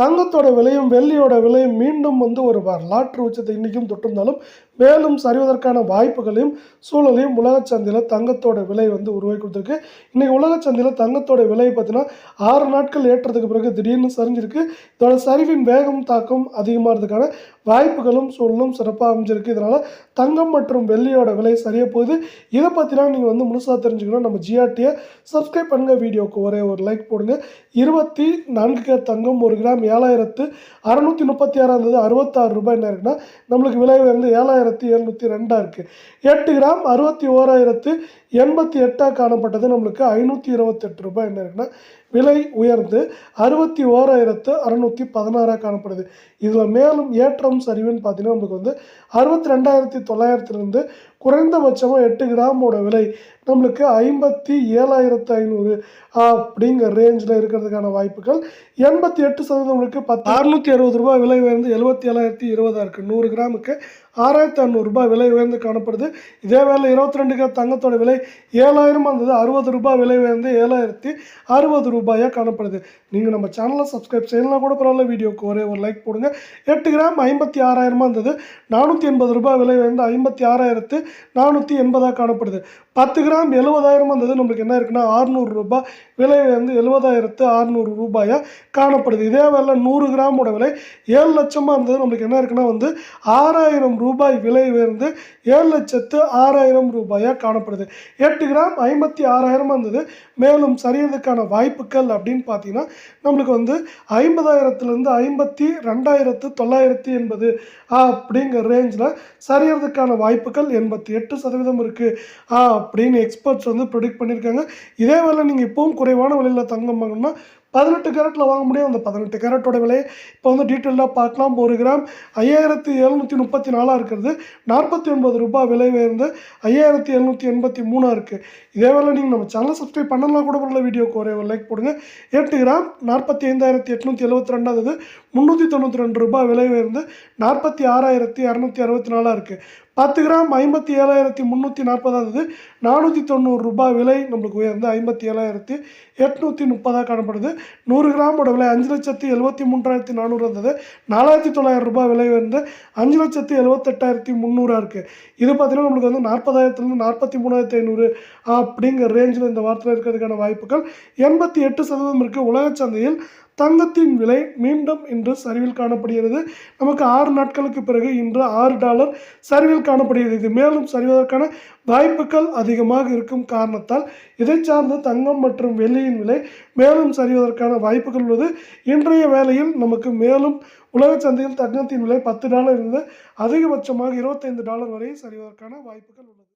தங்கத்தோட விலையும் வெள்ளியோட விலையும் மீண்டும் வந்து ஒரு வரலாற்று உச்சத்தை இன்றைக்கும் தொட்டிருந்தாலும் மேலும் சரிவதற்கான வாய்ப்புகளையும் சூழலையும் உலக சந்தையில் தங்கத்தோட விலை வந்து உருவாக்கி கொடுத்துருக்கு. இன்றைக்கி உலகச் சந்தையில் தங்கத்தோட விலை பார்த்தீங்கன்னா ஆறு நாட்கள் ஏற்றதுக்கு பிறகு திடீர்னு சரிஞ்சிருக்கு. இதோட சரிவின் வேகம் தாக்கம் அதிகமாகிறதுக்கான வாய்ப்புகளும் சூழலும் சிறப்பாக அமைஞ்சிருக்கு. இதனால் தங்கம் மற்றும் வெள்ளியோட விலை சரியாக போகுது. இதை பற்றிலாம் நீங்கள் வந்து முழுசாக தெரிஞ்சுக்கணும் நம்ம ஜிஆர்டியை சப்ஸ்கிரைப் பண்ணுங்கள் வீடியோக்கு ஒரே ஒரு லைக் போடுங்க. இருபத்தி நான்கு கே தங்கம் ஒரு கிராம் ஏழாயிரத்து அறநூற்றி முப்பத்தி ஆறாம் இருந்தது அறுபத்தாறு ரூபாய் என்ன இருக்குன்னா நம்மளுக்கு விலை வந்து ஏழாயிரத்தி எழுநூற்றி ரெண்டாக இருக்குது எட்டு கிராம் அறுபத்தி ஓராயிரத்து எண்பத்தி எட்டாக காணப்பட்டது. நம்மளுக்கு ஐநூற்றி இருபத்தெட்டு ரூபாய் என்ன இருக்குன்னா விலை உயர்ந்து அறுபத்தி ஓராயிரத்து அறநூற்றி பதினாறாக காணப்படுது. இதில் மேலும் ஏற்றம் சரிவுன்னு பார்த்தீங்கன்னா நம்மளுக்கு வந்து அறுபத்தி ரெண்டாயிரத்தி தொள்ளாயிரத்துலேருந்து குறைந்தபட்சமாக எட்டு கிராமோட விலை நம்மளுக்கு ஐம்பத்தி ஏழாயிரத்து ஐநூறு அப்படிங்கிற ரேஞ்சில் இருக்கிறதுக்கான வாய்ப்புகள். எண்பத்தி எட்டு சதவீதங்களுக்கு பத்து அறுநூற்றி அறுபது ரூபாய் விலை உயர்ந்து எழுபத்தி ஏழாயிரத்தி இருபதாக இருக்குது நூறு கிராமுக்கு ஆறாயிரத்தி ஐநூறுரூபா விலை உயர்ந்து காணப்படுது. இதே வேலை இருபத்தி ரெண்டு கிராம் தங்கத்தோட விலை ஏழாயிரம் இருந்தது அறுபது ரூபாய் விலை உயர்ந்து ஏழாயிரத்தி அறுபது ரூபாயாக காணப்படுது. நீங்கள் நம்ம சேனலை சப்ஸ்கிரைப் செய்யலாம் கூட பரவாயில்ல. வீடியோக்கு ஒரே ஒரு லைக் போடுங்க. எட்டு கிராம் ஐம்பத்தி ஆறாயிரமாக இருந்தது நானூற்றி எண்பது ரூபாய் விலை உயர்ந்து ஐம்பத்தி ஆறாயிரத்து நானூற்றி எண்பதாக காணப்படுது. பத்து கிராம் எழுபதாயிரம் இருந்தது நம்மளுக்கு என்ன இருக்குன்னா ஆறுநூறு ரூபாய் விலை வந்து எழுபதாயிரத்து அறுநூறு ரூபாயாக காணப்படுது. இதே வேலை நூறு கிராமோட விலை ஏழு லட்சமாக இருந்தது நம்மளுக்கு என்ன இருக்குன்னா வந்து ஆறாயிரம் ரூபாய் விலை உயர்ந்து ஏழு லட்சத்து ஆறாயிரம் ரூபாயாக காணப்படுது. எட்டு கிராம் ஐம்பத்தி ஆறாயிரம் இருந்தது மேலும் சரியறதுக்கான வாய்ப்புகள் அப்படின்னு பார்த்தீங்கன்னா நம்மளுக்கு வந்து ஐம்பதாயிரத்துலேருந்து ஐம்பத்தி ரெண்டாயிரத்து தொள்ளாயிரத்தி எண்பது அப்படிங்கிற ரேஞ்சில் சரியறதுக்கான வாய்ப்புகள் எண்பத்தி எட்டு சதவீதம் இருக்குது அப்படின்னு எக்ஸ்பர்ட்ஸ் வந்து ப்ரொடிக்ட் பண்ணியிருக்காங்க. இதே வேலை நீங்கள் இப்போவும் குறைவான விலையில் தங்கம் வாங்கணும்னா பதினெட்டு கேரட்டில் வாங்க முடியும். அந்த பதினெட்டு கேரட்டோட விலையை இப்போ வந்து டீட்டெயிலாக பார்க்கலாம். ஒரு கிராம் ஐயாயிரத்தி எழுநூற்றி முப்பத்தி நாலாக இருக்கிறது. நாற்பத்தி ஒன்பது ரூபாய் விலை உயர்ந்து ஐயாயிரத்தி எழுநூற்றி எண்பத்தி மூணாக இருக்குது இதே வேலை நீங்கள் நம்ம சேனலை சப்ஸ்கிரைப் பண்ணலாம் கூட உள்ள வீடியோக்கு ஒரே ஒரு லைக் போடுங்க. எட்டு கிராம் நாற்பத்தி ஐந்தாயிரத்தி எட்நூற்றி எழுபத்தி ரெண்டாவது முந்நூற்றி தொண்ணூற்றி ரெண்டு ரூபாய் விலை உயர்ந்து நாற்பத்தி ஆறாயிரத்தி இரநூத்தி அறுபத்தி நாலாக இருக்குது பத்து கிராம் ஐம்பத்தி ஏழாயிரத்தி முந்நூற்றி நாற்பதாவது நானூற்றி தொண்ணூறு ரூபாய் விலை நம்மளுக்கு உயர்ந்து ஐம்பத்தி ஏழாயிரத்தி எட்நூற்றி முப்பதாக காணப்படுது. நூறு கிராமோட விலை அஞ்சு லட்சத்தி எழுபத்தி மூன்றாயிரத்தி நானூறு இருந்தது. நாலாயிரத்தி தொள்ளாயிரம் ரூபாய் விலை வந்து அஞ்சு லட்சத்தி எழுபத்தெட்டாயிரத்தி முந்நூறாக இருக்குது இது பார்த்தீங்கன்னா நம்மளுக்கு வந்து நாற்பதாயிரத்துலேருந்து நாற்பத்தி மூணாயிரத்தி ஐநூறு அப்படிங்கிற ரேஞ்சில் இந்த வாரத்தில் இருக்கிறதுக்கான வாய்ப்புகள். எண்பத்தி எட்டு சதவீதம் இருக்குது உலக சந்தையில் தங்கத்தின் விலை மீண்டும் இன்று சரிவில் காணப்படுகிறது. நமக்கு ஆறு நாட்களுக்கு பிறகு இன்று ஆறு டாலர் சரிவில் காணப்படுகிறது. இது மேலும் சரிவதற்கான வாய்ப்புகள் அதிகமாக இருக்கும் காரணத்தால் இதை சார்ந்து தங்கம் மற்றும் வெள்ளியின் விலை மேலும் சரிவதற்கான வாய்ப்புகள் உள்ளது. இன்றைய வேளையில் நமக்கு மேலும் உலக சந்தையில் தங்கத்தின் விலை பத்து டாலர் இருந்து அதிகபட்சமாக இருபத்தைந்து டாலர் வரை சரிவதற்கான வாய்ப்புகள் உள்ளது.